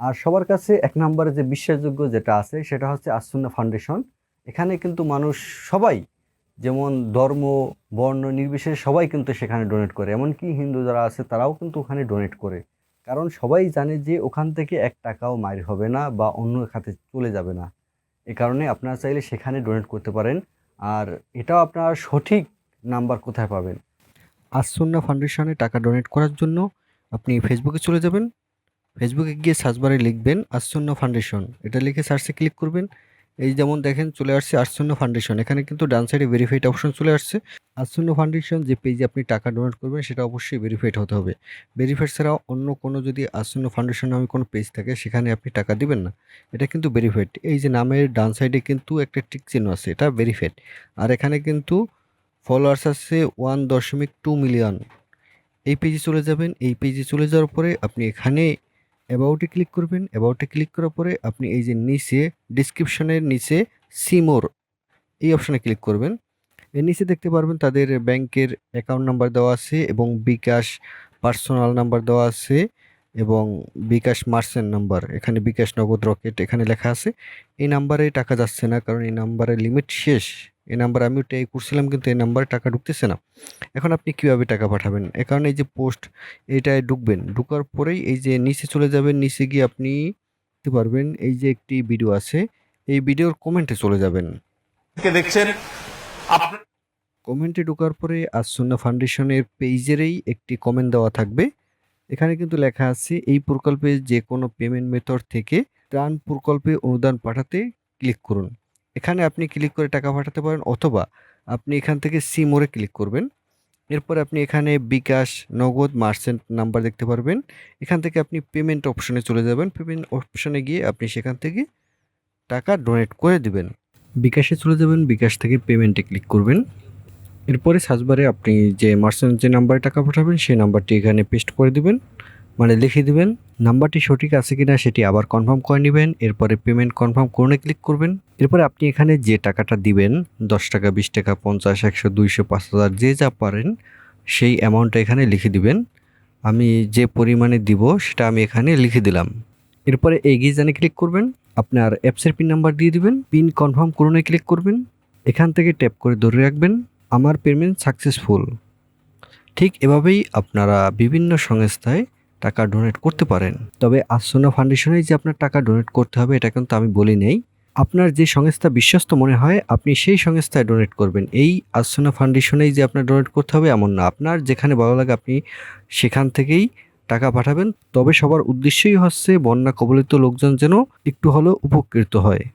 আর সবার কাছে এক নম্বরে যে বিশ্বাসযোগ্য যেটা আছে, সেটা হচ্ছে আসুন্না ফাউন্ডেশন। এখানে কিন্তু মানুষ সবাই, যেমন ধর্ম, বর্ণ, নির্বিশেষে সবাই কিন্তু সেখানে ডোনেট করে। এমনকি হিন্দু যারা আছে, তারাও কিন্তু ওখানে ডোনেট করে। কারণ সবাই জানে যে ওখান থেকে এক টাকাও মাইর হবে না বা অন্য খাতে চলে যাবে না। এ কারণে আপনারা চাইলে সেখানে ডোনেট করতে পারেন। আর এটাও আপনার সঠিক নাম্বার কোথায় পাবেন? আসন্না ফাউন্ডেশনে টাকা ডোনেট করার জন্য আপনি ফেসবুকে চলে যাবেন। ফেসবুকে গিয়ে সার্চ বারে লিখবেন আসন্ন ফাউন্ডেশন এটা লিখে সার্চে ক্লিক করবেন। এই যেমন দেখেন চলে আসছে আসন্ন ফাউন্ডেশন এখানে কিন্তু ডান সাইডে ভেরিফাইড অপশন চলে আসছে। আসন্ন ফাউন্ডেশন যে পেজে আপনি টাকা ডোনেট করবেন, সেটা অবশ্যই ভেরিফাইড হতে হবে। ভেরিফাইড ছাড়াও অন্য কোনো যদি আসন্ন ফাউন্ডেশন নামে কোনো পেজ থাকে, সেখানে আপনি টাকা দিবেন না। এটা কিন্তু ভেরিফাইড এই যে নামের ডান সাইডে কিন্তু একটা টিক চিহ্ন আছে, এটা ভেরিফাইড আর এখানে কিন্তু ফলোয়ার্স আছে ওয়ান দশমিক টু মিলিয়ন এই পেজে চলে যাবেন। এই পেজে চলে যাওয়ার পরে আপনি এখানে অ্যাবাউটে ক্লিক করবেন। অ্যাবাউটে ক্লিক করার পরে আপনি এই যে নিচে ডিসক্রিপশনের নিচে সিমোর এই অপশানে ক্লিক করবেন। এর নিচে দেখতে পারবেন তাদের ব্যাংকের অ্যাকাউন্ট নাম্বার দেওয়া আছে এবং বিকাশ পার্সোনাল নাম্বার দেওয়া আছে এবং বিকাশ মার্চেন্ট নাম্বার এখানে বিকাশ নগদ রকেট এখানে লেখা আছে। এই নাম্বারে টাকা যাচ্ছে না কারণ এই নাম্বারের লিমিট শেষ। এই নাম্বার আমিও ট্রাই করছিলাম কিন্তু এই নাম্বারে টাকা ঢুকতেছে না। এখন আপনি কীভাবে টাকা পাঠাবেন? এ কারণে এই যে পোস্ট এইটায় ঢুকবেন। ঢুকার পরেই এই যে নিচে চলে যাবেন নিচে গিয়ে আপনি দেখতে পারবেন এই যে একটি ভিডিও আছে এই ভিডিওর কমেন্টে চলে যাবেন। দেখছেন? কমেন্টে ঢোকার পরে আসন্না ফাউন্ডেশনের পেজেরই একটি কমেন্ট দেওয়া থাকবে। এখানে কিন্তু লেখা আছে এই প্রকল্পে যে কোনো পেমেন্ট মেথড থেকে ত্রাণ প্রকল্পে অনুদান পাঠাতে ক্লিক করুন। এখানে আপনি ক্লিক করে টাকা পাঠাতে পারেন অথবা আপনি এখান থেকে সি মোড়ে ক্লিক করবেন। এরপর আপনি এখানে বিকাশ, নগদ মার্চেন্ট নাম্বার দেখতে পারবেন। এখান থেকে আপনি পেমেন্ট অপশনে চলে যাবেন। পেমেন্ট অপশনে গিয়ে আপনি সেখান থেকে টাকা ডোনেট করে দিবেন। বিকাশে চলে যাবেন, বিকাশ থেকে পেমেন্টে ক্লিক করবেন। এরপরে সার্চবারে আপনি যে মার্চেন্ট যে নাম্বারে টাকা পাঠাবেন, সেই নাম্বারটি এখানে পেস্ট করে দিবেন। মানে লিখে দিবেন, নাম্বারটি সঠিক আছে কিনা সেটি আবার কনফার্ম করে নেবেন, এরপরে পেমেন্ট কনফার্ম করে ক্লিক করবেন। এরপরে আপনি এখানে যে টাকাটা দিবেন, দশ টাকা, বিশ টাকা, পঞ্চাশ, একশো, দুইশো, পাঁচ হাজার, যে যা পারেন, সেই অ্যামাউন্টটা এখানে লিখে দিবেন। আমি যে পরিমাণে দিব সেটা আমি এখানে লিখে দিলাম। এরপরে এগিয়ে জানে ক্লিক করবেন, আপনার অ্যাপসের পিন নাম্বার দিয়ে দিবেন পিন কনফার্ম করুনে ক্লিক করবেন, এখান থেকে ট্যাপ করে ধরে রাখবেন, আমার পেমেন্ট সাকসেসফুল ঠিক এভাবেই আপনারা বিভিন্ন সংস্থায় টাকা ডোনেট করতে পারেন। তবে আসনা ফাউন্ডেশনে যে আপনার টাকা ডোনেট করতে হবে, এটা কিন্তু আমি বলি নেই। আপনার যে সংস্থা বিশ্বস্ত মনে হয়, আপনি সেই সংস্থায় ডোনেট করবেন। এই আসনা ফাউন্ডেশনেই যে আপনার ডোনেট করতে হবে, এমন না। আপনার যেখানে ভালো লাগে, আপনি সেখান থেকেই টাকা পাঠাবেন। তবে সবার উদ্দেশ্যই হচ্ছে, বন্যা কবলিত লোকজন যেন একটু হলেও উপকৃত হয়।